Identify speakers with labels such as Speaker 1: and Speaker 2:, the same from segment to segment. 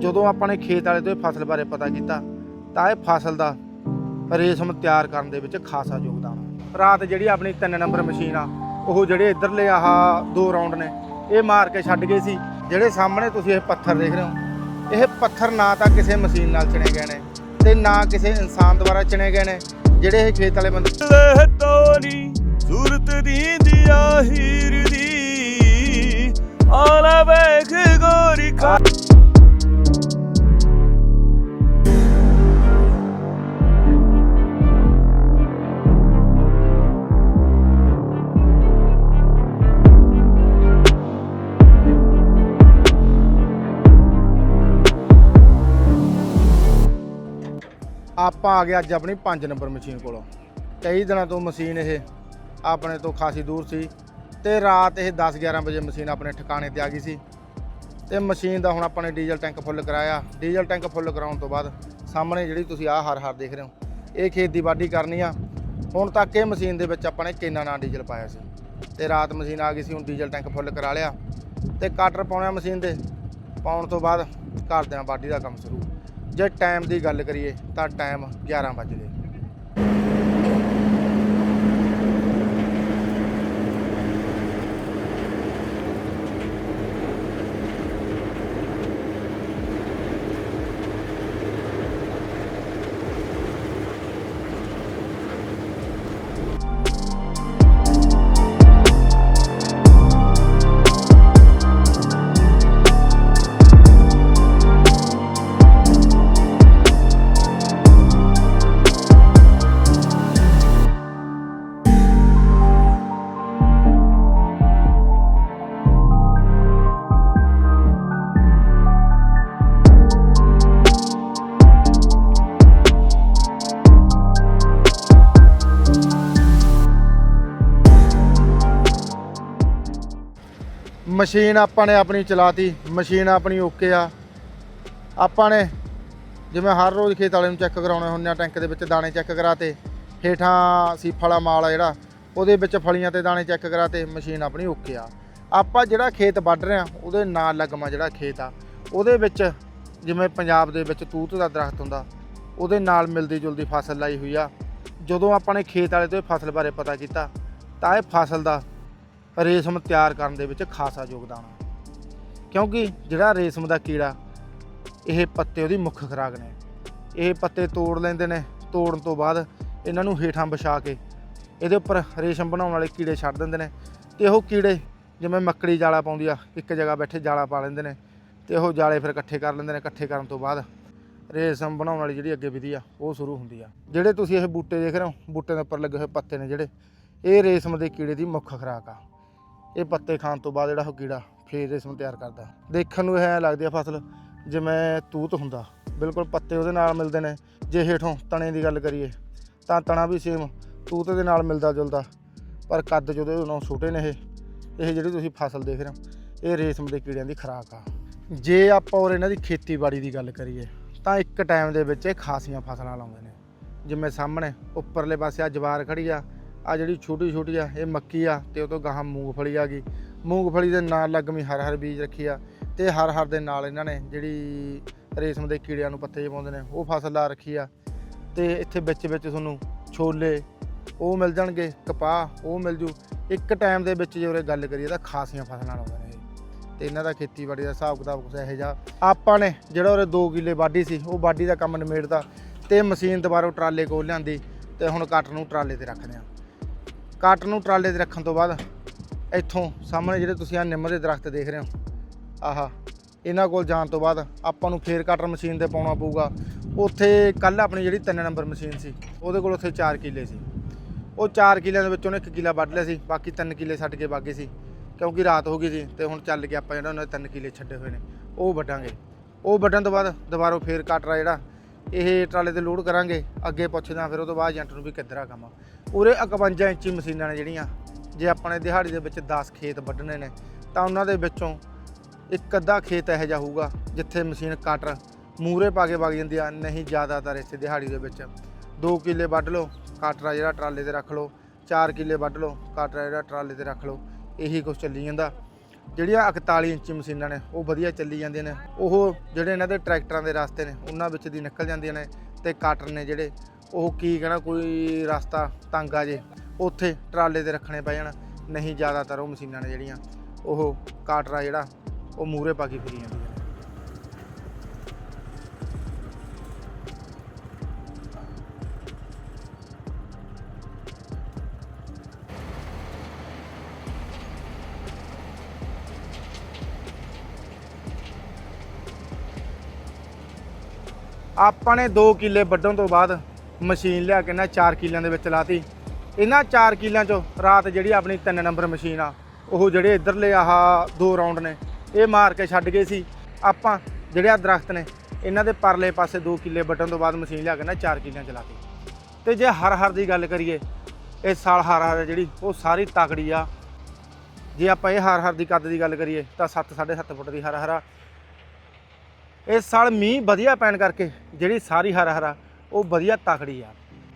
Speaker 1: ਜਦੋਂ ਆਪਾਂ ਨੇ ਖੇਤ ਵਾਲੇ ਤੋਂ ਇਹ ਫਸਲ ਬਾਰੇ ਪਤਾ ਕੀਤਾ, ਤਾਂ ਇਹ ਫਸਲ ਦਾ ਰੇਸ਼ਮ ਤਿਆਰ ਕਰਨ ਦੇ ਵਿੱਚ ਖਾਸਾ ਯੋਗਦਾਨ ਰਾਤ ਜਿਹੜੀ ਆਪਣੀ 3 ਨੰਬਰ ਮਸ਼ੀਨ ਆ, ਉਹ ਜਿਹੜੇ ਇਧਰਲੇ ਆਹ ਦੋ ਰਾਉਂਡ ਨੇ, ਇਹ ਮਾਰ ਕੇ ਛੱਡ ਗਏ ਸੀ। ਜਿਹੜੇ ਸਾਹਮਣੇ ਤੁਸੀਂ ਇਹ ਪੱਥਰ ਦੇਖ ਰਹੇ ਹੋ, ਇਹ ਪੱਥਰ ਨਾ ਤਾਂ ਕਿਸੇ ਮਸ਼ੀਨ ਨਾਲ ਚਿਣੇ ਗਏ ਨੇ, ਤੇ ਨਾ ਕਿਸੇ ਇਨਸਾਨ ਦੁਆਰਾ ਚਿਣੇ ਗਏ ਨੇ, ਜਿਹੜੇ ਇਹ ਖੇਤ ਵਾਲੇ ਬੰਦੇ
Speaker 2: ਤੋਰੀ ਸੂਰਤ ਦੀ ਦਿਆ ਹੀਰ ਦੀ, ਆਲਾ ਵੇਖ ਗੋਰੀ ਖਾ
Speaker 1: ਆ ਗਿਆ ਅੱਜ ਆਪਣੀ 5 ਨੰਬਰ ਮਸ਼ੀਨ ਕੋਲੋਂ। ਕਈ ਦਿਨਾਂ ਤੋਂ ਮਸ਼ੀਨ ਇਹ ਆਪਣੇ ਤੋਂ ਖਾਸੀ ਦੂਰ ਸੀ ਤੇ ਰਾਤ ਇਹ 10 11 ਵਜੇ ਮਸ਼ੀਨ ਆਪਣੇ ਠਿਕਾਣੇ ਤੇ ਆ ਗਈ ਸੀ। ਤੇ ਮਸ਼ੀਨ ਦਾ ਹੁਣ ਆਪਾਂ ਨੇ ਡੀਜ਼ਲ ਟੈਂਕ ਫੁੱਲ ਕਰਾਇਆ। ਡੀਜ਼ਲ ਟੈਂਕ ਫੁੱਲ ਕਰਾਉਣ ਤੋਂ ਬਾਅਦ ਸਾਹਮਣੇ ਜਿਹੜੀ ਤੁਸੀਂ ਆਹ ਹਰ ਹਰ ਦੇਖ ਰਹੇ ਹੋ, ਇਹ ਖੇਤ ਦੀ ਵਾਢੀ ਕਰਨੀ ਆ। ਹੁਣ ਤੱਕ ਇਹ ਮਸ਼ੀਨ ਦੇ ਵਿੱਚ ਆਪਾਂ ਨੇ ਕਿੰਨਾ ਨਾ ਡੀਜ਼ਲ ਪਾਇਆ ਸੀ। ਤੇ ਰਾਤ ਮਸ਼ੀਨ ਆ ਗਈ ਸੀ, ਹੁਣ ਡੀਜ਼ਲ ਟੈਂਕ ਫੁੱਲ ਕਰਾ ਲਿਆ। ਤੇ ਕਾਟਰ ਪਾਉਣਾ ਮਸ਼ੀਨ ਦੇ। ਪਾਉਣ ਤੋਂ ਬਾਅਦ ਕਰਦੇ ਹਾਂ ਵਾਢੀ ਦਾ ਕੰਮ ਸ਼ੁਰੂ। ਜੇ ਟਾਈਮ ਦੀ ਗੱਲ ਕਰੀਏ ਤਾਂ ਟਾਈਮ 11 ਵਜੇ ਮਸ਼ੀਨ ਆਪਾਂ ਨੇ ਆਪਣੀ ਚਲਾਤੀ, ਮਸ਼ੀਨ ਆਪਣੀ ਓਕੇ ਆ। ਆਪਾਂ ਨੇ ਜਿਵੇਂ ਹਰ ਰੋਜ਼ ਖੇਤ ਵਾਲੇ ਨੂੰ ਚੈੱਕ ਕਰਾਉਣੇ ਹੁੰਦੇ ਆ, ਟੈਂਕ ਦੇ ਵਿੱਚ ਦਾਣੇ ਚੈੱਕ ਕਰਾਤੇ, ਹੇਠਾਂ ਸੀਫ ਵਾਲਾ ਮਾਲ ਆ ਜਿਹੜਾ, ਉਹਦੇ ਵਿੱਚ ਫਲੀਆਂ ਤੇ ਦਾਣੇ ਚੈੱਕ ਕਰਾਤੇ, ਮਸ਼ੀਨ ਆਪਣੀ ਓਕੇ ਆ। ਆਪਾਂ ਜਿਹੜਾ ਖੇਤ ਵੱਢ ਰਹੇ ਆ, ਉਹਦੇ ਨਾਲ ਲੱਗਮਾ ਜਿਹੜਾ ਖੇਤ ਆ, ਉਹਦੇ ਵਿੱਚ ਜਿਵੇਂ ਪੰਜਾਬ ਦੇ ਵਿੱਚ ਤੂਤ ਦਾ ਦਰਖਤ ਹੁੰਦਾ, ਉਹਦੇ ਨਾਲ ਮਿਲਦੀ ਜੁਲਦੀ ਫਸਲ ਲਾਈ ਹੋਈ ਆ। ਜਦੋਂ ਆਪਾਂ ਨੇ ਖੇਤ ਵਾਲੇ ਤੋਂ ਇਹ ਫਸਲ ਬਾਰੇ ਪਤਾ ਕੀਤਾ, ਤਾਂ ਇਹ ਫਸਲ ਦਾ ਰੇਸ਼ਮ ਤਿਆਰ ਕਰਨ ਦੇ ਵਿੱਚ ਖਾਸਾ ਯੋਗਦਾਨ ਆ। ਕਿਉਂਕਿ ਜਿਹੜਾ ਰੇਸ਼ਮ ਦਾ ਕੀੜਾ, ਇਹ ਪੱਤੇ ਉਹਦੀ ਮੁੱਖ ਖੁਰਾਕ ਨੇ। ਇਹ ਪੱਤੇ ਤੋੜ ਲੈਂਦੇ ਨੇ, ਤੋੜਨ ਤੋਂ ਬਾਅਦ ਇਹਨਾਂ ਨੂੰ ਹੇਠਾਂ ਵਿਛਾ ਕੇ ਇਹਦੇ ਉੱਪਰ ਰੇਸ਼ਮ ਬਣਾਉਣ ਵਾਲੇ ਕੀੜੇ ਛੱਡ ਦਿੰਦੇ ਨੇ ਤੇ ਉਹ ਕੀੜੇ ਜਿਵੇਂ ਮੱਕੜੀ ਜਾਲਾ ਪਾਉਂਦੀ ਆ, ਇੱਕ ਜਗ੍ਹਾ ਬੈਠੇ ਜਾਲਾ ਪਾ ਲੈਂਦੇ ਨੇ ਤੇ ਉਹ ਜਾਲੇ ਫਿਰ ਇਕੱਠੇ ਕਰ ਲੈਂਦੇ ਨੇ, ਇਕੱਠੇ ਕਰਨ ਤੋਂ ਬਾਅਦ ਰੇਸ਼ਮ ਬਣਾਉਣ ਵਾਲੀ ਜਿਹੜੀ ਅੱਗੇ ਵਿਧੀ ਆ, ਉਹ ਸ਼ੁਰੂ ਹੁੰਦੀ ਆ। ਜਿਹੜੇ ਤੁਸੀਂ ਇਹ ਬੂਟੇ ਦੇਖ ਰਹੇ ਹੋ ਬੂਟੇ ਦੇ ਉੱਪਰ ਲੱਗੇ ਹੋਏ ਪੱਤੇ ਨੇ ਜਿਹੜੇ, ਇਹ ਰੇਸ਼ਮ ਦੇ ਕੀੜੇ ਦੀ ਮੁੱਖ ਖੁਰਾਕ ਆ। ਇਹ ਪੱਤੇ ਖਾਣ ਤੋਂ ਬਾਅਦ ਜਿਹੜਾ ਉਹ ਕੀੜਾ ਫੇਰ ਰੇਸ਼ਮ ਤਿਆਰ ਕਰਦਾ। ਦੇਖਣ ਨੂੰ ਇਹ ਲੱਗਦੀ ਆ ਫਸਲ ਜਿਵੇਂ ਤੂਤ ਹੁੰਦਾ। ਬਿਲਕੁਲ ਪੱਤੇ ਉਹਦੇ ਨਾਲ ਮਿਲਦੇ ਨੇ। ਜੇ ਹੇਠੋਂ ਤਣੇ ਦੀ ਗੱਲ ਕਰੀਏ, ਤਾਂ ਤਣਾ ਵੀ ਸੇਮ ਤੂਤ ਦੇ ਨਾਲ ਮਿਲਦਾ ਜੁਲਦਾ। ਪਰ ਕੱਦ ਜਿਹਦੇ ਨਾਲੋਂ ਛੋਟੇ ਨੇ ਇਹ ਇਹ ਜਿਹੜੀ ਤੁਸੀਂ ਫਸਲ ਦੇਖ ਰਹੇ ਹੋ, ਇਹ ਰੇਸ਼ਮ ਦੇ ਕੀੜਿਆਂ ਦੀ ਖੁਰਾਕ ਆ। ਜੇ ਆਪਾਂ ਔਰ ਇਹਨਾਂ ਦੀ ਖੇਤੀਬਾੜੀ ਦੀ ਗੱਲ ਕਰੀਏ, ਤਾਂ ਇੱਕ ਟਾਈਮ ਦੇ ਵਿੱਚ ਇਹ ਖਾਸੀਆਂ ਫਸਲਾਂ ਲਾਉਂਦੇ ਨੇ। ਜਿਵੇਂ ਸਾਹਮਣੇ ਉੱਪਰਲੇ ਪਾਸੇ ਆ ਜਵਾਰ ਖੜੀ ਆ ਆ ਜਿਹੜੀ ਛੋਟੀ ਛੋਟੀ ਆ, ਇਹ ਮੱਕੀ ਆ ਤੇ ਉਹ ਤੋਂ ਗਾਹਾਂ ਮੂੰਗਫਲੀ ਆ ਗਈ। ਮੂੰਗਫਲੀ ਦੇ ਨਾਲ ਲੱਗਮੀ ਹਰ ਹਰ ਬੀਜ ਰੱਖੀ ਆ ਤੇ ਹਰ ਹਰ ਦੇ ਨਾਲ ਇਹਨਾਂ ਨੇ ਜਿਹੜੀ ਰੇਸ਼ਮ ਦੇ ਕੀੜਿਆਂ ਨੂੰ ਪੱਤੇ ਜਿਹੇ ਪਾਉਂਦੇ ਨੇ, ਉਹ ਫਸਲ ਲਾ ਰੱਖੀ ਆ। ਤੇ ਇੱਥੇ ਵਿੱਚ ਵਿੱਚ ਤੁਹਾਨੂੰ ਛੋਲੇ, ਉਹ ਮਿਲ ਜਾਣਗੇ, ਕਪਾਹ, ਉਹ ਮਿਲ ਜੂ। ਇੱਕ ਟਾਈਮ ਦੇ ਵਿੱਚ ਜੇ ਉਰੇ ਗੱਲ ਕਰੀਏ ਤਾਂ ਖਾਸੀਆਂ ਫਸਲਾਂ ਲਾਉਂਦੇ ਨੇ ਇਹ। ਤੇ ਇਹਨਾਂ ਦਾ ਖੇਤੀਬਾੜੀ ਦਾ ਹਿਸਾਬ ਕਿਤਾਬ ਕੁਛ ਇਹੋ ਜਿਹਾ। ਆਪਾਂ ਨੇ ਜਿਹੜਾ ਉਰੇ 2 ਕਿੱਲੇ ਵਾਢੀ ਸੀ, ਉਹ ਵਾਢੀ ਦਾ ਕੰਮ ਨਿਮੇੜਦਾ ਤੇ ਮਸ਼ੀਨ ਦੁਬਾਰਾ ਟਰਾਲੇ ਕੋਲ ਲਿਆਂਦੀ ਤੇ ਹੁਣ ਕੱਟ ਨੂੰ ਟਰਾਲੇ ਤੇ ਰੱਖਦੇ ਆ। ਕੱਟ ਨੂੰ ਟਰਾਲੇ ਤੇ ਰੱਖਣ ਤੋਂ ਬਾਅਦ ਇੱਥੋਂ ਸਾਹਮਣੇ ਜਿਹੜੇ ਤੁਸੀਂ ਆ ਨਿੰਮ ਦੇ ਦਰਖਤ ਦੇਖ ਰਹੇ ਹੋ, ਆਹਾ, ਇਹਨਾਂ ਕੋਲ ਜਾਣ ਤੋਂ ਬਾਅਦ ਆਪਾਂ ਨੂੰ ਫੇਰ ਕਟਰ ਮਸ਼ੀਨ ਤੇ ਪਾਉਣਾ ਪਊਗਾ। ਉੱਥੇ ਕੱਲ ਆਪਣੀ ਜਿਹੜੀ 3 ਨੰਬਰ ਮਸ਼ੀਨ ਸੀ, ਉਹਦੇ ਕੋਲ ਉੱਥੇ 4 ਕਿੱਲੇ ਸੀ। ਉਹ 4 ਕਿੱਲਿਆਂ ਦੇ ਵਿੱਚ ਉਹਨੇ 1 ਕਿੱਲਾ ਵੱਢ ਲਿਆ ਸੀ, ਬਾਕੀ 3 ਕਿੱਲੇ ਛੱਡ ਕੇ ਬਾਗੇ ਸੀ, ਕਿਉਂਕਿ ਰਾਤ ਹੋ ਗਈ ਸੀ ਤੇ ਹੁਣ ਚੱਲ ਕੇ ਆਪਾਂ ਜਿਹੜਾ ਉਹਨਾਂ ਦੇ 3 ਕਿੱਲੇ ਛੱਡੇ ਹੋਏ ਨੇ, ਉਹ ਵੱਢਾਂਗੇ। ਉਹ ਵੱਢਣ ਤੋਂ ਬਾਅਦ ਦੁਬਾਰਾ ਫੇਰ ਕਟਰਾ ਜਿਹੜਾ ਇਹ ਟਰਾਲੇ ਤੇ ਲੋਡ ਕਰਾਂਗੇ, ਅੱਗੇ ਪੁੱਛਦਾ ਫਿਰ ਉਹ ਤੋਂ ਬਾਅਦ ਏਜੰਟ ਨੂੰ ਵੀ ਕਿੱਧਰ ਆ ਕੰਮ। ਉਰੇ 51 ਇੰਚੀ ਮਸ਼ੀਨਾਂ ਨੇ ਜਿਹੜੀਆਂ, ਜੇ ਆਪਣੇ ਦਿਹਾੜੀ ਦੇ ਵਿੱਚ 10 ਖੇਤ ਵੱਢਣੇ ਨੇ, ਤਾਂ ਉਹਨਾਂ ਦੇ ਵਿੱਚੋਂ ਇੱਕ ਅੱਧਾ ਖੇਤ ਇਹੋ ਜਿਹਾ ਹੋਊਗਾ, ਜਿੱਥੇ ਮਸ਼ੀਨ ਕਟਰ ਮੂਰੇ ਪਾ ਕੇ ਵਗ ਜਾਂਦੀ ਆ, ਨਹੀਂ ਜ਼ਿਆਦਾਤਰ ਇੱਥੇ ਦਿਹਾੜੀ ਦੇ ਵਿੱਚ। 2 ਕਿੱਲੇ ਵੱਢ ਲਓ, ਕਟਰਾ ਜਿਹੜਾ ਟਰਾਲੇ ਤੇ ਰੱਖ ਲਓ 4 ਕਿੱਲੇ ਵੱਢ ਲਓ, ਕਟਰਾ ਜਿਹੜਾ ਟਰਾਲੇ ਤੇ ਰੱਖ ਲਓ, ਇਹੀ ਕੁਝ ਚੱਲੀ ਜਾਂਦਾ। ਜਿਹੜੀਆਂ 41 ਇੰਚੀ ਮਸ਼ੀਨਾਂ ਨੇ, ਉਹ ਵਧੀਆ ਚੱਲੀ ਜਾਂਦੀਆਂ ਨੇ। ਉਹ ਜਿਹੜੇ ਇਹਨਾਂ ਦੇ ਟਰੈਕਟਰਾਂ ਦੇ ਰਸਤੇ ਨੇ, ਉਹਨਾਂ ਵਿੱਚ ਦੀ ਨਿਕਲ ਜਾਂਦੀਆਂ ਨੇ ਤੇ ਕਾਟਰ ਨੇ ਜਿਹੜੇ, ਉਹ ਕੀ ਕਹਿਣਾ, ਕੋਈ ਰਸਤਾ ਤੰਗ ਆ ਜੇ, ਉੱਥੇ ਟਰਾਲੇ ਤੇ ਰੱਖਣੇ ਪੈ ਜਾਣ। ਨਹੀਂ ਜ਼ਿਆਦਾਤਰ ਉਹ ਮਸ਼ੀਨਾਂ ਨੇ ਜਿਹੜੀਆਂ, ਉਹ ਕਾਟਰਾ ਜਿਹੜਾ, ਉਹ ਮੂਰੇ ਪਾ ਕੇ ਫਿਰੀ ਜਾਂਦੀਆਂ ਆਪਾਂ ਨੇ 2 ਕਿੱਲੇ ਵੱਢਣ ਤੋਂ ਬਾਅਦ ਮਸ਼ੀਨ ਲਿਆ ਕੇ ਨਾ 4 ਕਿੱਲਿਆਂ ਦੇ ਵਿੱਚ ਲਾਤੀ। ਇਹਨਾਂ 4 ਕਿੱਲਿਆਂ ਚੋਂ ਰਾਤ ਜਿਹੜੀ ਆਪਣੀ 3 ਨੰਬਰ ਮਸ਼ੀਨ ਆ, ਉਹ ਜਿਹੜੇ ਇਧਰਲੇ ਆਹ ਦੋ ਰਾਉਂਡ ਨੇ, ਇਹ ਮਾਰ ਕੇ ਛੱਡ ਗਏ ਸੀ। ਆਪਾਂ ਜਿਹੜੇ ਆ ਦਰਖਤ ਨੇ, ਇਹਨਾਂ ਦੇ ਪਰਲੇ ਪਾਸੇ 2 ਕਿੱਲੇ ਵੱਢਣ ਤੋਂ ਬਾਅਦ ਮਸ਼ੀਨ ਲਿਆ ਕੇ ਨਾ 4 ਕਿੱਲਿਆਂ ਚ ਲਾਤੀ। ਤੇ ਜੇ ਹਰ ਹਰ ਦੀ ਗੱਲ ਕਰੀਏ ਇਸ ਸਾਲ ਹਰ ਹਰ ਜਿਹੜੀ, ਉਹ ਸਾਰੀ ਤਕੜੀ ਆ। ਜੇ ਆਪਾਂ ਇਹ ਹਰ ਹਰ ਦੀ ਕੱਦ ਦੀ ਗੱਲ ਕਰੀਏ, ਤਾਂ 7 7.5 ਫੁੱਟ ਦੀ ਹਰ ਹਰਾ ਇਸ ਸਾਲ ਮੀਂਹ ਵਧੀਆ ਪੈਣ ਕਰਕੇ ਜਿਹੜੀ ਸਾਰੀ ਹਰਾ ਹਰਾ, ਉਹ ਵਧੀਆ ਤਕੜੀ ਆ।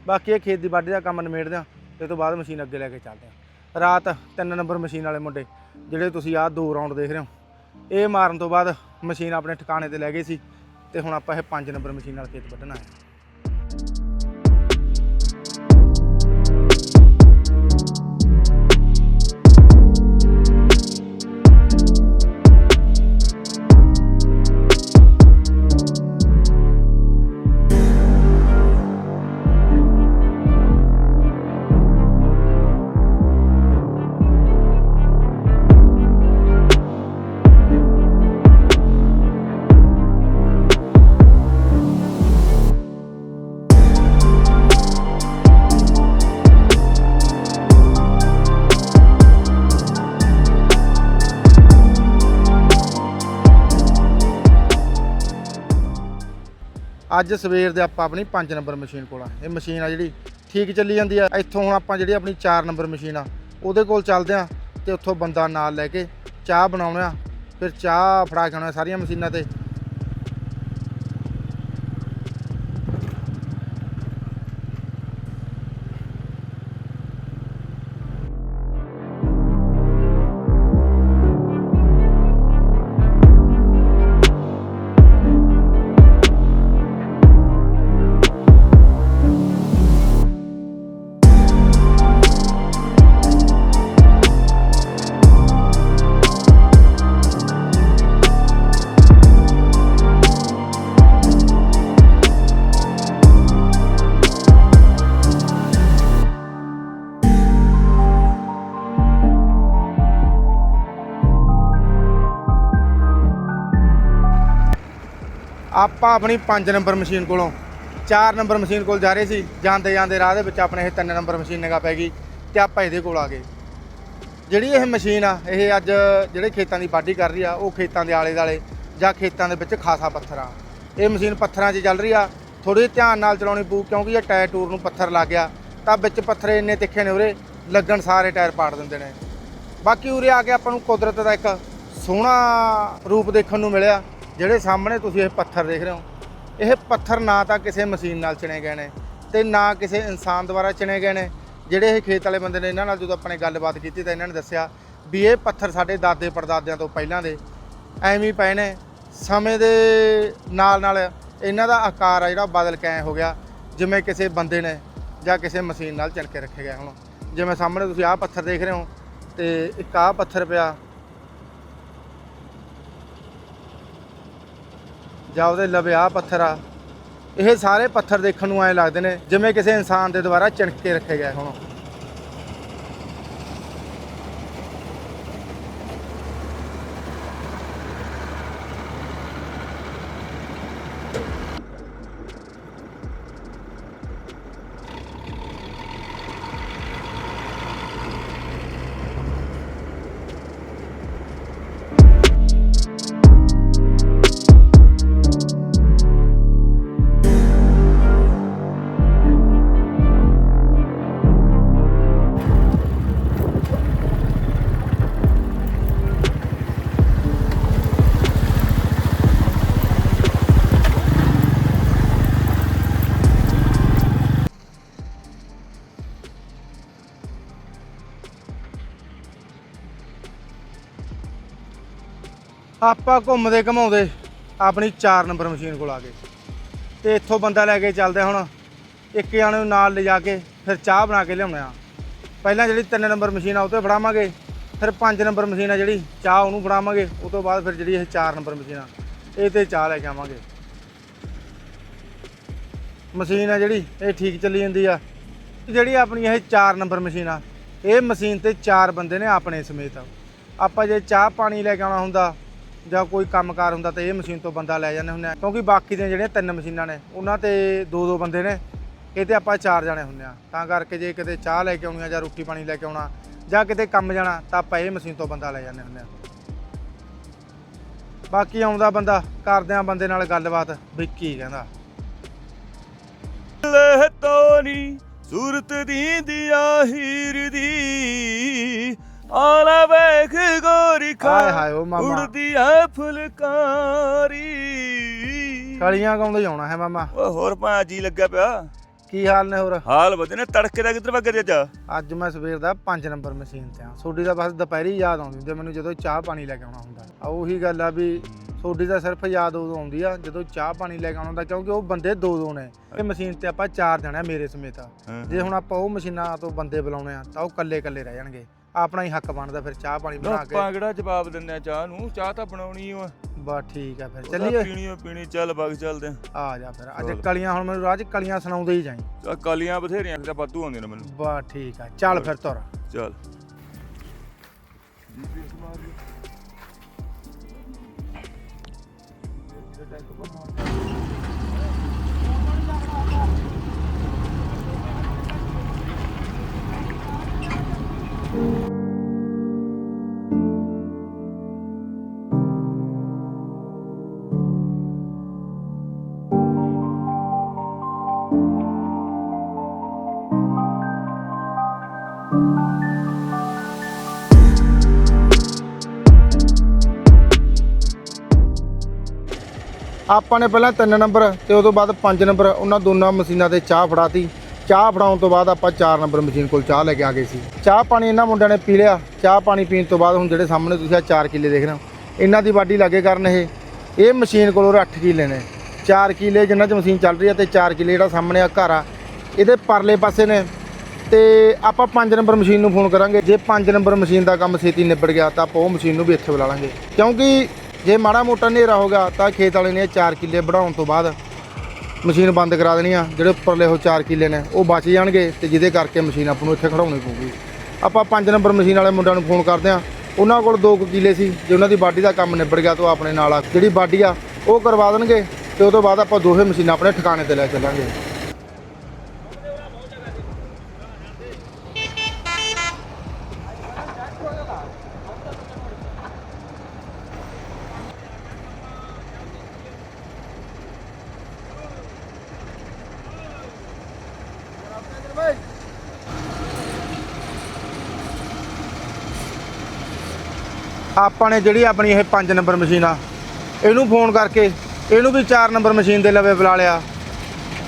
Speaker 1: ਬਾਕੀ ਇਹ ਖੇਤ ਦੀ ਵਾਢੀ ਦਾ ਕੰਮ ਨਿਮੇੜਦੇ ਆ ਤੇ ਤੋਂ ਬਾਅਦ ਮਸ਼ੀਨ ਅੱਗੇ ਲੈ ਕੇ ਚੱਲਦੇ ਆ ਰਾਤ 3 ਨੰਬਰ ਮਸ਼ੀਨ ਵਾਲੇ ਮੁੰਡੇ, ਜਿਹੜੇ ਤੁਸੀਂ ਆਹ ਦੋ ਰਾਉਂਡ ਦੇਖ ਰਹੇ ਹੋ, ਇਹ ਮਾਰਨ ਤੋਂ ਬਾਅਦ ਮਸ਼ੀਨ ਆਪਣੇ ਠਿਕਾਣੇ ਤੇ ਲੈ ਗਈ ਸੀ, ਤੇ ਹੁਣ ਆਪਾਂ ਇਹ 5 ਨੰਬਰ ਮਸ਼ੀਨ ਨਾਲ ਖੇਤ ਵੱਢਣਾ ਹੈ। ਅੱਜ ਸਵੇਰ ਦੇ ਆਪਾਂ ਆਪਣੀ 5 ਨੰਬਰ ਮਸ਼ੀਨ ਕੋਲ ਆ। ਇਹ ਮਸ਼ੀਨ ਆ ਜਿਹੜੀ ਠੀਕ ਚੱਲੀ ਜਾਂਦੀ ਆ। ਇੱਥੋਂ ਹੁਣ ਆਪਾਂ ਜਿਹੜੀ ਆਪਣੀ 4 ਨੰਬਰ ਮਸ਼ੀਨ ਆ, ਉਹਦੇ ਕੋਲ ਚੱਲਦੇ ਆ ਤੇ ਉੱਥੋਂ ਬੰਦਾ ਨਾਲ ਲੈ ਕੇ ਚਾਹ ਬਣਾਉਣਾ ਆ। ਫਿਰ ਚਾਹ ਫੜਾ ਕੇ ਆਉਣਾ ਸਾਰੀਆਂ ਮਸ਼ੀਨਾਂ ਤੇ। ਆਪਾਂ ਆਪਣੀ 5 ਨੰਬਰ ਮਸ਼ੀਨ ਕੋਲੋਂ 4 ਨੰਬਰ ਮਸ਼ੀਨ ਕੋਲ ਜਾ ਰਹੇ ਸੀ, ਜਾਂਦੇ ਜਾਂਦੇ ਰਾਹ ਦੇ ਵਿੱਚ ਆਪਣੇ ਇਹ 3 ਨੰਬਰ ਮਸ਼ੀਨ ਨਿਗਾ ਪੈ ਗਈ ਤੇ ਆਪਾਂ ਇਹਦੇ ਕੋਲ ਆ ਗਏ। ਜਿਹੜੀ ਇਹ ਮਸ਼ੀਨ ਆ, ਇਹ ਅੱਜ ਜਿਹੜੇ ਖੇਤਾਂ ਦੀ ਵਾਢੀ ਕਰ ਰਹੀ ਆ, ਉਹ ਖੇਤਾਂ ਦੇ ਆਲੇ ਦਾਲੇ ਜਾਂ ਖੇਤਾਂ ਦੇ ਵਿੱਚ ਖਾਸਾ ਪੱਥਰ ਆ। ਇਹ ਮਸ਼ੀਨ ਪੱਥਰਾਂ 'ਚ ਚੱਲ ਰਹੀ ਆ ਥੋੜੀ ਧਿਆਨ ਨਾਲ ਚਲਾਉਣੀ ਪਊ ਕਿਉਂਕਿ ਇਹ ਟਾਇਰ ਟੂਰ ਨੂੰ ਪੱਥਰ ਲੱਗ ਗਿਆ, ਤਾਂ ਵਿੱਚ ਪੱਥਰ ਇੰਨੇ ਤਿੱਖੇ ਨੇ ਉਰੇ, ਲੱਗਣ ਸਾਰੇ ਟਾਇਰ ਪਾੜ ਦਿੰਦੇ ਨੇ। ਬਾਕੀ ਉਰੇ ਆ ਕੇ ਆਪਾਂ ਨੂੰ ਕੁਦਰਤ ਦਾ ਇੱਕ ਸੋਹਣਾ ਰੂਪ ਦੇਖਣ ਨੂੰ ਮਿਲਿਆ। ਜਿਹੜੇ ਸਾਹਮਣੇ ਤੁਸੀਂ ਇਹ ਪੱਥਰ ਦੇਖ ਰਹੇ ਹੋ, ਇਹ ਪੱਥਰ ਨਾ ਤਾਂ ਕਿਸੇ ਮਸ਼ੀਨ ਨਾਲ ਚਿਣੇ ਗਏ ਨੇ ਤੇ ਨਾ ਕਿਸੇ ਇਨਸਾਨ ਦੁਆਰਾ ਚਿਣੇ ਗਏ ਨੇ। ਜਿਹੜੇ ਇਹ ਖੇਤ ਵਾਲੇ ਬੰਦੇ ਨੇ ਇਹਨਾਂ ਨਾਲ ਜਦੋਂ ਆਪਣੇ ਗੱਲਬਾਤ ਕੀਤੀ ਤਾਂ ਇਹਨਾਂ ਨੇ ਦੱਸਿਆ ਵੀ ਇਹ ਪੱਥਰ ਸਾਡੇ ਦਾਦੇ ਪੜਦਾਦਿਆਂ ਤੋਂ ਪਹਿਲਾਂ ਦੇ, ਐਵੇਂ ਪਏ ਨੇ। ਸਮੇਂ ਦੇ ਨਾਲ ਨਾਲ ਇਹਨਾਂ ਦਾ ਆਕਾਰ ਆ ਜਿਹੜਾ ਬਦਲ ਕੇ ਹੋ ਗਿਆ, ਜਿਵੇਂ ਕਿਸੇ ਬੰਦੇ ਨੇ ਜਾਂ ਕਿਸੇ ਮਸ਼ੀਨ ਨਾਲ ਚਿਣ ਕੇ ਰੱਖੇ ਗਏ ਹੁਣ। ਜਿਵੇਂ ਸਾਹਮਣੇ ਤੁਸੀਂ ਆਹ ਪੱਥਰ ਦੇਖ ਰਹੇ ਹੋ ਤੇ ਇੱਕ ਆਹ ਪੱਥਰ ਪਿਆ ਜਾਂ ਉਹਦੇ ਲਵੇ ਆਹ ਪੱਥਰ ਆ, ਇਹ ਸਾਰੇ ਪੱਥਰ ਦੇਖਣ ਨੂੰ ਐ ਲੱਗਦੇ ਨੇ, ਜਿਵੇਂ ਕਿਸੇ ਇਨਸਾਨ ਦੇ ਦੁਆਰਾ ਚਿਣਕ ਕੇ ਰੱਖੇ ਗਏ ਹੋਣ। ਆਪਾਂ ਘੁੰਮਦੇ ਘਮਾਉਂਦੇ ਆਪਣੀ 4 ਨੰਬਰ ਮਸ਼ੀਨ ਕੋਲ ਆ ਗਏ। ਤੇ ਇੱਥੋਂ ਬੰਦਾ ਲੈ ਕੇ ਚੱਲਦੇ ਹੁਣ। ਇੱਕ ਜਾਣੇ ਨੂੰ ਨਾਲ ਲਿਜਾ ਕੇ ਫਿਰ ਚਾਹ ਬਣਾ ਕੇ ਲਿਆਉਣੇ ਆ। ਪਹਿਲਾਂ ਜਿਹੜੀ 3 ਨੰਬਰ ਮਸ਼ੀਨ ਆ, ਉਹ ਤੇ ਫੜਾਵਾਂਗੇ। ਫਿਰ 5 ਨੰਬਰ ਮਸ਼ੀਨ ਆ ਜਿਹੜੀ, ਚਾਹ ਉਹਨੂੰ ਫੜਾਵਾਂਗੇ। ਉਸ ਤੋਂ ਬਾਅਦ ਫਿਰ ਜਿਹੜੀ ਇਹ 4 ਨੰਬਰ ਮਸ਼ੀਨ ਆ, ਇਹ ਤੇ ਚਾਹ ਲੈ ਕੇ ਆਵਾਂਗੇ। ਮਸ਼ੀਨ ਆ ਜਿਹੜੀ, ਇਹ ਠੀਕ ਚੱਲੀ ਜਾਂਦੀ ਆ। ਜਿਹੜੀ ਆਪਣੀ ਇਹ 4 ਨੰਬਰ ਮਸ਼ੀਨ ਆ, ਇਹ ਮਸ਼ੀਨ ਤੇ 4 ਬੰਦੇ ਨੇ ਆਪਣੇ ਸਮੇਤ। ਆਪਾਂ ਜੇ ਚਾਹ ਪਾਣੀ ਲੈ ਕੇ ਆਉਣਾ ਹੁੰਦਾ ਜਾਂ ਕੋਈ ਕੰਮਕਾਰ ਹੁੰਦਾ ਤਾਂ ਇਹ ਮਸ਼ੀਨ ਤੋਂ ਬੰਦਾ ਲੈ ਜਾਂਦੇ ਹੁੰਦੇ ਆ। ਕਿਉਂਕਿ ਬਾਕੀ ਦੀਆਂ ਜਿਹੜੀਆਂ ਤਿੰਨ ਮਸ਼ੀਨਾਂ ਨੇ, ਉਹਨਾਂ ਤੇ ਦੋ ਦੋ ਬੰਦੇ ਨੇ, ਇਹ ਤੇ ਆਪਾਂ ਚਾਰ ਜਾਣੇ ਹੁੰਦੇ ਆ। ਤਾਂ ਕਰਕੇ ਜੇ ਕਿਤੇ ਚਾਹ ਲੈ ਕੇ ਆਉਣੀ ਆ ਜਾਂ ਰੋਟੀ ਪਾਣੀ ਲੈ ਕੇ ਆਉਣਾ, ਜਾਂ ਕਿਤੇ ਕੰਮ ਜਾਣਾ, ਤਾਂ ਆਪਾਂ ਇਹ ਮਸ਼ੀਨ ਤੋਂ ਬੰਦਾ ਲੈ ਜਾਂਦੇ ਹੁੰਦੇ ਆ। ਬਾਕੀ ਆਉਂਦਾ ਬੰਦਾ, ਕਰਦੇ ਆ ਬੰਦੇ ਨਾਲ ਗੱਲਬਾਤ ਵੀ ਕੀ ਕਹਿੰਦਾ।
Speaker 2: ਲੈ ਸੂਰਤ ਦੀ ਦਿਆ ਹੀਰ ਦੀ, ਆਲਾ ਵੇਖ
Speaker 1: ਹਾਏ ਹਾਏ ਓ ਮਾਮਾ।
Speaker 2: ਉੜਦੀ ਐ ਫੁਲਕਾਰੀ।
Speaker 1: ਕਲੀਆਂ ਗਾਉਂਦਾ ਹੀ ਆਉਣਾ ਹੈ ਮਾਮਾ।
Speaker 2: ਓ ਹੋਰ ਭਾ ਜੀ ਲੱਗਾ ਪਿਆ।
Speaker 1: ਕੀ ਹਾਲ ਨੇ ਹੋਰ?
Speaker 2: ਹਾਲ ਵਧੇ ਨੇ ਤੜਕੇ ਦਾ ਕਿੱਧਰ ਵਗ ਅੱਜ?
Speaker 1: ਅੱਜ ਮੈਂ ਸਵੇਰ ਦਾ 5 ਨੰਬਰ ਮਸ਼ੀਨ ਤੇ ਆ ਸੋਡੀ ਦਾ ਬਸ ਦੁਪਹਿਰੀ ਯਾਦ ਆਉਂਦੀ ਹੁੰਦੀ ਆ ਮੈਨੂੰ ਜਦੋਂ ਚਾਹ ਪਾਣੀ ਲੈ ਕੇ ਆਉਣਾ ਹੁੰਦਾ। ਆ ਉਹੀ ਗੱਲ ਆ ਵੀ ਸੋਡੀ ਦਾ ਸਿਰਫ ਯਾਦ ਉਦੋਂ ਆਉਂਦੀ ਆ ਜਦੋਂ ਚਾਹ ਪਾਣੀ ਲੈ ਕੇ ਆਉਣਾ ਹੁੰਦਾ ਕਿਉਂਕਿ ਉਹ ਬੰਦੇ ਦੋ ਦੋ ਨੇ। ਇਹ ਮਸ਼ੀਨ ਤੇ ਆਪਾਂ ਚਾਰ ਜਣੇ ਆ ਮੇਰੇ ਸਮੇਤ। ਜੇ ਹੁਣ ਆਪਾਂ ਉਹ ਮਸ਼ੀਨਾਂ ਤੋਂ ਬੰਦੇ ਬੁਲਾਉਣੇ ਆ ਤਾਂ ਉਹ ਇਕੱਲੇ ਇਕੱਲੇ ਰਹਿ ਜਾਣਗੇ। ਆਪਣਾ ਹੀ ਹੱਕ ਬਣਦਾ ਫਿਰ ਚਾਹ ਪਾਣੀ ਬਣਾ ਕੇ।
Speaker 2: ਆਪਾਂ ਕਿਹੜਾ ਜਵਾਬ ਦਿੰਦੇ ਆ ਚਾਹ ਨੂੰ? ਚਾਹ ਤਾਂ ਬਣਾਉਣੀ ਓ। ਆ
Speaker 1: ਬਸ ਠੀਕ ਆ ਫਿਰ ਚੱਲੀਏ।
Speaker 2: ਪੀਣੀ ਓ ਪੀਣੀ ਚੱਲ ਵਗ ਚੱਲਦੇ ਆ।
Speaker 1: ਆ ਜਾ ਫਿਰ ਅੱਜ। ਕਲੀਆਂ ਹੁਣ ਮੈਨੂੰ ਰਾਜ ਕਲੀਆਂ ਸੁਣਾਉਂਦੇ ਹੀ ਜਾਈ।
Speaker 2: ਕਾਲੀਆਂ ਬਥੇਰੀਆਂ ਤੇ ਵਾਧੂ ਆਉਂਦੀਆਂ ਨੇ ਮੈਨੂੰ।
Speaker 1: ਬਸ ਠੀਕ ਆ ਚੱਲ ਫਿਰ ਤੁਰ।
Speaker 2: ਚੱਲ।
Speaker 1: ਆਪਾਂ ਨੇ ਪਹਿਲਾਂ 3 ਨੰਬਰ ਤੇ ਉਸ ਤੋਂ ਬਾਅਦ 5 ਨੰਬਰ, ਉਹਨਾਂ ਦੋਨਾਂ ਮਸ਼ੀਨਾਂ ਤੇ ਚਾਹ ਫੜਾਤੀ। ਚਾਹ ਫੜਾਉਣ ਤੋਂ ਬਾਅਦ ਆਪਾਂ 4 ਨੰਬਰ ਮਸ਼ੀਨ ਕੋਲ ਚਾਹ ਲੈ ਕੇ ਆ ਗਏ ਸੀ। ਚਾਹ ਪਾਣੀ ਇਹਨਾਂ ਮੁੰਡਿਆਂ ਨੇ ਪੀ ਲਿਆ। ਚਾਹ ਪਾਣੀ ਪੀਣ ਤੋਂ ਬਾਅਦ ਹੁਣ ਜਿਹੜੇ ਸਾਹਮਣੇ ਤੁਸੀਂ ਆ 4 ਕਿੱਲੇ ਦੇਖ ਰਹੇ ਹੋ, ਇਹਨਾਂ ਦੀ ਵਾਢੀ ਲਾਗੇ ਕਰਨ ਇਹ। ਇਹ ਮਸ਼ੀਨ ਕੋਲ 8 ਕਿੱਲੇ ਨੇ। 4 ਕਿੱਲੇ ਜਿੰਨਾਂ 'ਚ ਮਸ਼ੀਨ ਚੱਲ ਰਹੀ ਹੈ ਤੇ 4 ਕਿੱਲੇ ਜਿਹੜਾ ਸਾਹਮਣੇ ਆ ਘਰ ਆ, ਇਹਦੇ ਪਰਲੇ ਪਾਸੇ ਨੇ। ਤੇ ਆਪਾਂ 5 ਨੰਬਰ ਮਸ਼ੀਨ ਨੂੰ ਫੋਨ ਕਰਾਂਗੇ। ਜੇ 5 ਨੰਬਰ ਮਸ਼ੀਨ ਦਾ ਕੰਮ ਛੇਤੀ ਨਿਬੜ ਗਿਆ ਤਾਂ ਆਪਾਂ ਉਹ ਮਸ਼ੀਨ ਨੂੰ ਵੀ ਇੱਥੇ ਬੁਲਾ ਲਾਂਗੇ। ਕਿਉਂਕਿ ਜੇ ਮਾੜਾ ਮੋਟਾ ਹਨੇਰਾ ਹੋ ਗਿਆ ਤਾਂ ਖੇਤ ਵਾਲੇ ਨੇ 4 ਕਿੱਲੇ ਬਣਾਉਣ ਤੋਂ ਬਾਅਦ ਮਸ਼ੀਨ ਬੰਦ ਕਰਾ ਦੇਣੀ ਆ। ਜਿਹੜੇ ਉੱਪਰਲੇ ਉਹ 4 ਕਿੱਲੇ ਨੇ, ਉਹ ਬਚ ਜਾਣਗੇ ਤੇ ਜਿਹਦੇ ਕਰਕੇ ਮਸ਼ੀਨ ਆਪਾਂ ਨੂੰ ਇੱਥੇ ਖੜਾਉਣੀ ਪਊਗੀ। ਆਪਾਂ 5 ਨੰਬਰ ਮਸ਼ੀਨ ਵਾਲੇ ਮੁੰਡਿਆਂ ਨੂੰ ਫੋਨ ਕਰਦੇ ਆ। ਉਹਨਾਂ ਕੋਲ 2 ਕਿੱਲੇ ਸੀ, ਜੇ ਉਹਨਾਂ ਦੀ ਬਾਡੀ ਦਾ ਕੰਮ ਨਿਬੜ ਗਿਆ ਤਾਂ ਉਹ ਆਪਣੇ ਨਾਲ ਜਿਹੜੀ ਬਾਡੀ ਆ, ਉਹ ਕਰਵਾ ਦੇਣਗੇ ਤੇ ਉਸ ਤੋਂ ਬਾਅਦ ਆਪਾਂ ਦੋਹੇ ਮਸ਼ੀਨਾਂ ਆਪਣੇ ਠਿਕਾਣੇ ਤੇ ਲੈ ਚੱਲਾਂਗੇ। ਆਪਾਂ ਨੇ ਜਿਹੜੀ ਆਪਣੀ ਇਹ 5 ਨੰਬਰ ਮਸ਼ੀਨ ਆ, ਇਹਨੂੰ ਫੋਨ ਕਰਕੇ, ਇਹਨੂੰ ਵੀ 4 ਨੰਬਰ ਮਸ਼ੀਨ ਦੇ ਲਵੇ ਬੁਲਾ ਲਿਆ।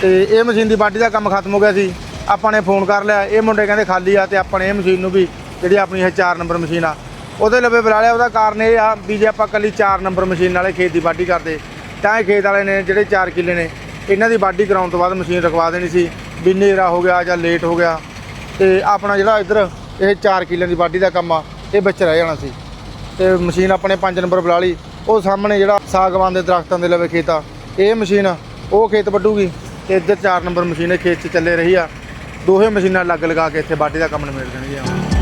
Speaker 1: ਤੇ ਇਹ ਮਸ਼ੀਨ ਦੀ ਬਾਡੀ ਦਾ ਕੰਮ ਖਤਮ ਹੋ ਗਿਆ ਸੀ, ਆਪਾਂ ਨੇ ਫੋਨ ਕਰ ਲਿਆ, ਇਹ ਮੁੰਡੇ ਕਹਿੰਦੇ ਖਾਲੀ ਆ ਤੇ ਆਪਾਂ ਨੇ ਇਹ ਮਸ਼ੀਨ ਨੂੰ ਵੀ ਜਿਹੜੀ ਆਪਣੀ ਇਹ 4 ਨੰਬਰ ਮਸ਼ੀਨ ਆ, ਉਹਦੇ ਲਵੇ ਬੁਲਾ ਲਿਆ, ਉਹਦਾ ਕਾਰਨ ਇਹ ਆ ਵੀ ਜੇ ਆਪਾਂ ਕੱਲੀ 4 ਨੰਬਰ ਮਸ਼ੀਨ ਨਾਲੇ ਖੇਤ ਦੀ ਬਾਡੀ ਕਰਦੇ, ਤਾਂ ਇਹ ਖੇਤ ਵਾਲੇ ਨੇ ਜਿਹੜੇ 4 ਕਿੱਲੇ ਨੇ, ਇਹਨਾਂ ਦੀ ਬਾਡੀ ਕਰਾਉਣ ਤੋਂ ਬਾਅਦ ਮਸ਼ੀਨ ਰਖਵਾ ਦੇਣੀ ਸੀ, ਵੀ ਹਨੇਰਾ ਹੋ ਗਿਆ ਜਾਂ ਲੇਟ ਹੋ ਗਿਆ, ਤੇ ਆਪਣਾ ਜਿਹੜਾ ਇੱਧਰ ਇਹ 4 ਕਿੱਲਿਆਂ ਦੀ ਬਾਡੀ ਦਾ ਕੰਮ ਆ, ਇਹ ਵਿੱਚ ਰਹਿ ਜਾਣਾ ਸੀ। ਤੇ ਮਸ਼ੀਨ ਆਪਣੇ 5 ਨੰਬਰ ਬੁਲਾ ਲਈ। ਉਹ ਸਾਹਮਣੇ ਜਿਹੜਾ ਸਾਗਵਾਨ ਦੇ ਦਰਖਤਾਂ ਦੇ ਲਵੇ ਖੇਤ ਆ ਇਹ ਮਸ਼ੀਨ ਉਹ ਖੇਤ ਵੱਢੂਗੀ ਤੇ ਇੱਧਰ 4 ਨੰਬਰ ਮਸ਼ੀਨ ਇਹ ਖੇਤ 'ਚ ਚੱਲੇ ਰਹੀ ਆ। ਦੋਹੇ ਮਸ਼ੀਨਾਂ ਅਲੱਗ ਲਗਾ ਕੇ ਇੱਥੇ ਬਾਡੀ ਦਾ ਕੰਮ ਨਿਬੇੜ ਦੇਣਗੀਆਂ।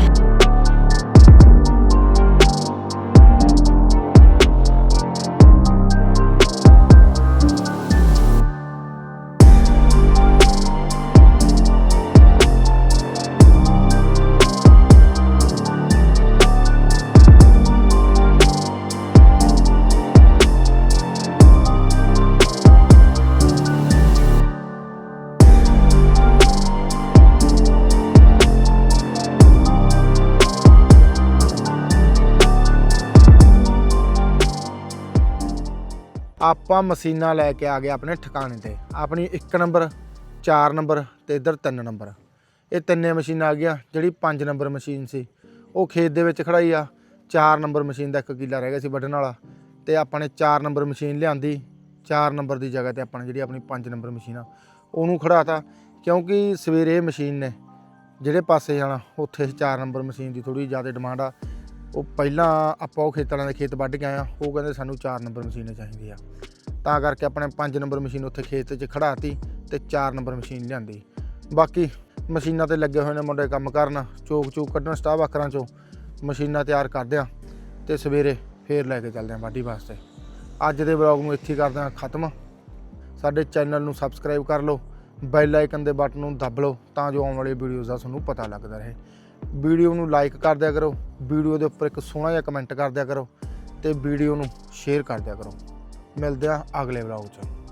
Speaker 1: ਆਪਾਂ ਮਸ਼ੀਨਾਂ ਲੈ ਕੇ ਆ ਗਏ ਆਪਣੇ ਠਿਕਾਣੇ ਤੇ। ਆਪਣੀ 1 ਨੰਬਰ 4 ਨੰਬਰ ਤੇ ਇੱਧਰ 3 ਨੰਬਰ। ਇਹ ਤਿੰਨੇ ਮਸ਼ੀਨਾਂ ਆ ਗਈਆਂ, ਜਿਹੜੀ 5 ਨੰਬਰ ਮਸ਼ੀਨ ਸੀ। ਉਹ ਖੇਤ ਦੇ ਵਿੱਚ ਖੜਾਈ ਆ। 4 ਨੰਬਰ ਮਸ਼ੀਨ ਦਾ ਇੱਕ ਕਿੱਲਾ ਰਹਿ ਗਿਆ ਸੀ ਵੱਢਣ ਵਾਲਾ। ਤੇ ਆਪਾਂ ਨੇ 4 ਨੰਬਰ ਮਸ਼ੀਨ ਲਿਆਂਦੀ। 4 ਨੰਬਰ ਦੀ ਜਗ੍ਹਾ ਤੇ ਆਪਾਂ ਨੇ ਜਿਹੜੀ ਆਪਣੀ 5 ਨੰਬਰ ਮਸ਼ੀਨ ਆ, ਉਹਨੂੰ ਖੜਾਤਾ ਕਿਉਂਕਿ ਸਵੇਰੇ ਮਸ਼ੀਨ ਨੇ, ਜਿਹੜੇ ਪਾਸੇ ਜਾਣਾ, ਉੱਥੇ 4 ਨੰਬਰ ਮਸ਼ੀਨ ਦੀ ਥੋੜੀ ਜ਼ਿਆਦਾ ਡਿਮਾਂਡ ਆ। ਉਹ ਪਹਿਲਾਂ ਆਪਾਂ ਉਹ ਖੇਤਾਂ ਦੇ ਖੇਤ ਵੱਢ ਕੇ ਆਏ ਆ, ਉਹ ਕਹਿੰਦੇ ਸਾਨੂੰ 4 ਨੰਬਰ ਮਸ਼ੀਨ ਚਾਹੀਦੀ ਆ। ਤਾਂ ਕਰਕੇ ਆਪਣੇ 5 ਨੰਬਰ ਮਸ਼ੀਨ ਉੱਥੇ ਖੇਤ 'ਚ ਖੜਾਤੀ ਤੇ 4 ਨੰਬਰ ਮਸ਼ੀਨ ਲਿਆਂਦੀ। ਬਾਕੀ ਮਸ਼ੀਨਾਂ ਤੇ ਲੱਗੇ ਹੋਏ ਨੇ ਮੁੰਡੇ ਕੰਮ ਕਰਨ, ਚੋਕ ਚੂਕ ਕੱਢਣ ਸਟਾਫ ਆਕਰਾਂ ਚੋਂ ਮਸ਼ੀਨਾਂ ਤਿਆਰ ਕਰਦੇ ਆ ਤੇ ਸਵੇਰੇ ਫੇਰ ਲੈ ਕੇ ਚੱਲਦੇ ਆ ਵਾਢੀ ਵਾਸਤੇ। ਅੱਜ ਦੇ ਵਲੌਗ ਨੂੰ ਇੱਥੇ ਹੀ ਕਰਦੇ ਆ ਖਤਮ। ਸਾਡੇ ਚੈਨਲ ਨੂੰ ਸਬਸਕ੍ਰਾਈਬ ਕਰ ਲਓ, ਬੈਲ ਆਈਕਨ ਦੇ ਬਟਨ ਨੂੰ ਦੱਬ ਲਓ ਤਾਂ ਜੋ ਆਉਣ ਵਾਲੀ ਵੀਡੀਓਜ਼ ਦਾ ਤੁਹਾਨੂੰ ਪਤਾ ਲੱਗਦਾ ਰਹੇ। ਵੀਡੀਓ ਨੂੰ ਲਾਈਕ ਕਰ ਦਿਆ ਕਰੋ, ਵੀਡੀਓ ਦੇ ਉੱਪਰ ਇੱਕ ਸੋਹਣਾ ਜਿਹਾ ਕਮੈਂਟ ਕਰ ਦਿਆ ਕਰੋ ਤੇ ਵੀਡੀਓ ਨੂੰ ਸ਼ੇਅਰ ਕਰ ਦਿਆ ਕਰੋ। ਮਿਲਦੇ ਆ ਅਗਲੇ ਵਲੌਗ 'ਚ।